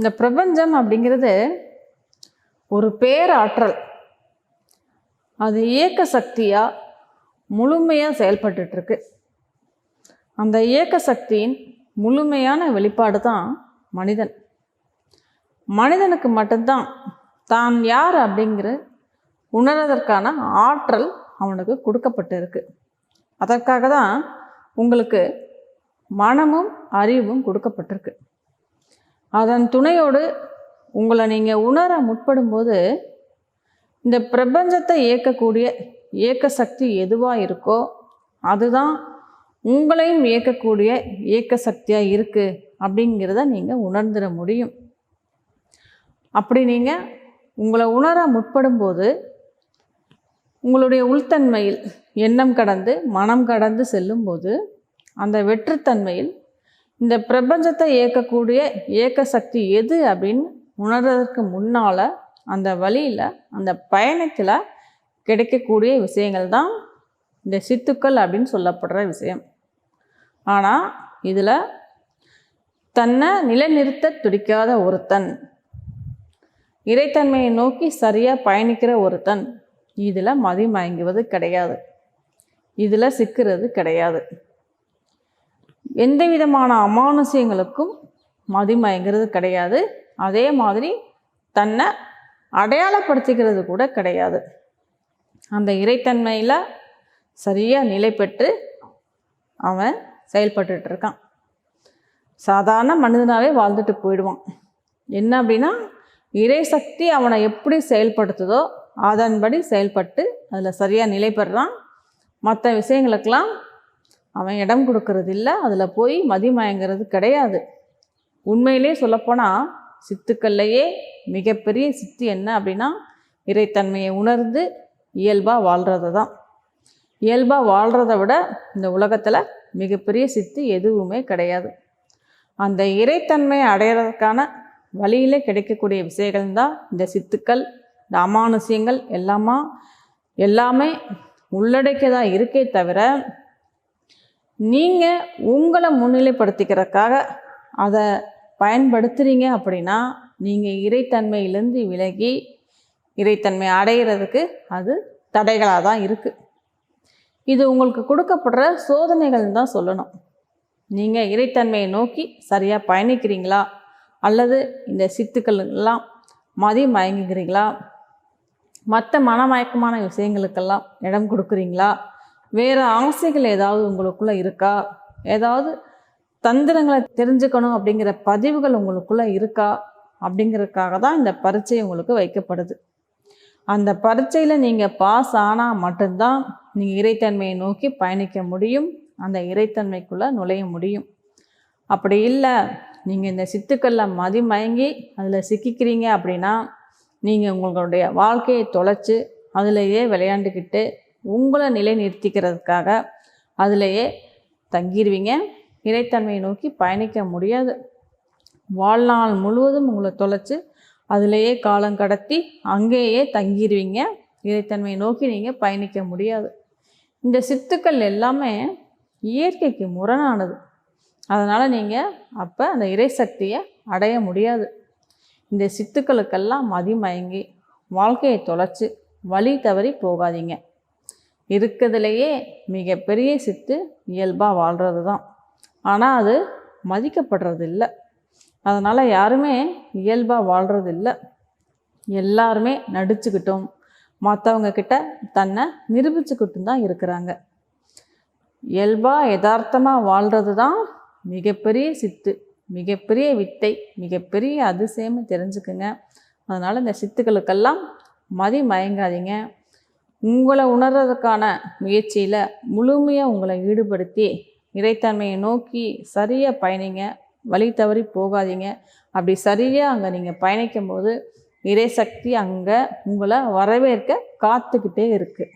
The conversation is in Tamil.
இந்த பிரபஞ்சம் அப்படிங்கிறது ஒரு பேராற்றல். அது இயக்க சக்தியாக முழுமையாக செயல்பட்டுருக்கு அந்த இயக்க சக்தியின் முழுமையான வெளிப்பாடு தான் மனிதன். மனிதனுக்கு மட்டும்தான் தான் யார் அப்படிங்கிற உணர்வதற்கான ஆற்றல் அவனுக்கு கொடுக்கப்பட்டிருக்கு. அதற்காக தான் உங்களுக்கு மனமும் அறிவும் கொடுக்கப்பட்டிருக்கு. அதன் துணையோடு உங்களை நீங்கள் உணர முற்படும்போது இந்த பிரபஞ்சத்தை இயக்கக்கூடிய இயக்க சக்தி எதுவாக இருக்கோ அதுதான் உங்களையும் இயக்கக்கூடிய இயக்க சக்தியாக இருக்குது அப்படிங்கிறத நீங்கள் உணர்ந்துட முடியும். அப்படி நீங்கள் உங்களை உணர முற்படும்போது உங்களுடைய உள்தன்மையில் எண்ணம் கடந்து மனம் கடந்து செல்லும்போது அந்த வெற்றுத்தன்மையில் இந்த பிரபஞ்சத்தை இயக்கக்கூடிய இயக்க சக்தி எது அப்படின்னு உணர்றதுக்கு முன்னால் அந்த வழியில் அந்த பயணத்தில் கிடைக்கக்கூடிய விஷயங்கள் தான் இந்த சித்துக்கள் அப்படின்னு சொல்லப்படுற விஷயம். ஆனால் இதில் தன்னை நிலைநிறுத்த துடிக்காத ஒருத்தன் இறைத்தன்மையை நோக்கி சரியாக பயணிக்கிற ஒருத்தன் இதில் மதிமயங்குவது கிடையாது. இதில் சிக்கிறது கிடையாது. எந்த விதமான அமானுஷியங்களுக்கும் மதிமயங்கிறது கிடையாது. அதே மாதிரி தன்னை அடையாளப்படுத்திக்கிறது கூட கிடையாது. அந்த இறைத்தன்மையில் சரியாக நிலை பெற்று அவன் செயல்பட்டுட்டு இருக்கான். சாதாரண மனிதனாகவே வாழ்ந்துட்டு போயிடுவான். என்ன அப்படின்னா இறை சக்தி அவனை எப்படி செயல்படுத்துதோ அதன்படி செயல்பட்டு அதில் சரியாக நிலை பெறான். மற்ற விஷயங்களுக்கெல்லாம் அவன் இடம் கொடுக்கறது இல்லை அதில் போய் மதிமயங்கிறது கிடையாது. உண்மையிலே சொல்லப்போனால் சித்துக்கள்லையே மிகப்பெரிய சித்து என்ன அப்படின்னா இறைத்தன்மையை உணர்ந்து இயல்பாக வாழ்கிறது தான் இயல்பாக வாழ்கிறத விட இந்த உலகத்தில் மிகப்பெரிய சித்து எதுவுமே கிடையாது. அந்த இறைத்தன்மையை அடையிறதுக்கான வழியிலே கிடைக்கக்கூடிய விஷயங்கள் தான் இந்த சித்துக்கள் இந்த அமானுஷியங்கள் எல்லாமா எல்லாமே உள்ளடக்கியதாக இருக்கே தவிர நீங்கள் உங்களை முன்னிலைப்படுத்திக்கிறதுக்காக அதை பயன்படுத்துகிறீங்க அப்படின்னா நீங்கள் இறைத்தன்மையிலேருந்து விலகி இறைத்தன்மை அடைகிறதுக்கு அது தடைகளாக தான் இருக்குது இது உங்களுக்கு கொடுக்கப்படுற சோதனைகள்னு தான் சொல்லணும். நீங்கள் இறைத்தன்மையை நோக்கி சரியாக பயணிக்கிறீங்களா? அல்லது இந்த சித்துக்களுக்கெல்லாம் மதி மயங்குகிறீங்களா? மற்ற மனமயக்கமான விஷயங்களுக்கெல்லாம் இடம் கொடுக்குறீங்களா? வேறு ஆசைகள் ஏதாவது உங்களுக்குள்ளே இருக்கா? ஏதாவது தந்திரங்களை தெரிஞ்சுக்கணும் அப்படிங்கிற பதிவுகள் உங்களுக்குள்ளே இருக்கா? அப்படிங்கிறதுக்காக தான் இந்த பரீட்சை உங்களுக்கு வைக்கப்படுது. அந்த பரீட்சையில் நீங்கள் பாஸ் ஆனால் மட்டும்தான் நீங்கள் இறைத்தன்மையை நோக்கி பயணிக்க முடியும். அந்த இறைத்தன்மைக்குள்ளே நுழைய முடியும். அப்படி இல்லை நீங்கள் இந்த சித்துக்களில் மதிமயங்கி அதில் சிக்கிக்கிறீங்க அப்படின்னா நீங்கள் உங்களுடைய வாழ்க்கையை தொலைச்சி அதிலேயே விளையாண்டுக்கிட்டு உங்களை நிலைநிறுத்திக்கிறதுக்காக அதிலேயே தங்கிடுவீங்க இறைத்தன்மையை நோக்கி பயணிக்க முடியாது. வாழ்நாள் முழுவதும் உங்களை தொலைச்சி அதிலேயே காலம் கடத்தி அங்கேயே தங்கிடுவீங்க இறைத்தன்மையை நோக்கி நீங்கள் பயணிக்க முடியாது. இந்த சித்துக்கள் எல்லாமே இயற்கைக்கு முரணானது. அதனால் நீங்கள் அப்போ அந்த இறை சக்தியை அடைய முடியாது. இந்த சித்துக்களுக்கெல்லாம் மதிமயங்கி வாழ்க்கையை தொலைச்சி வழி தவறி போகாதீங்க. இருக்கிறதுலையே மிகப்பெரிய சித்து இயல்பாக வாழ்கிறது தான் ஆனால் அது மதிக்கப்படுறது இல்லை அதனால் யாருமே இயல்பாக வாழ்கிறது இல்லை எல்லாருமே நடிச்சுக்கிட்டும் மற்றவங்க கிட்ட தன்னை நிரூபிச்சுக்கிட்டும் தான் இருக்கிறாங்க. இயல்பாக யதார்த்தமாக வாழ்கிறது தான் மிகப்பெரிய சித்து மிகப்பெரிய வித்தை மிகப்பெரிய அதிசயம்னு தெரிஞ்சுக்குங்க. அதனால் இந்த சித்துக்களுக்கெல்லாம் மதி மயங்காதீங்க. உங்களை உணர்றதுக்கான முயற்சியில் முழுமையாக உங்களை ஈடுபடுத்தி இறைத்தன்மையை நோக்கி சரியாக பயணிங்க. வழி தவறி போகாதீங்க. அப்படி சரியாக அங்கே நீங்கள் பயணிக்கும் போது இறைசக்தி அங்கே உங்களை வரவேற்க காத்துக்கிட்டே இருக்குது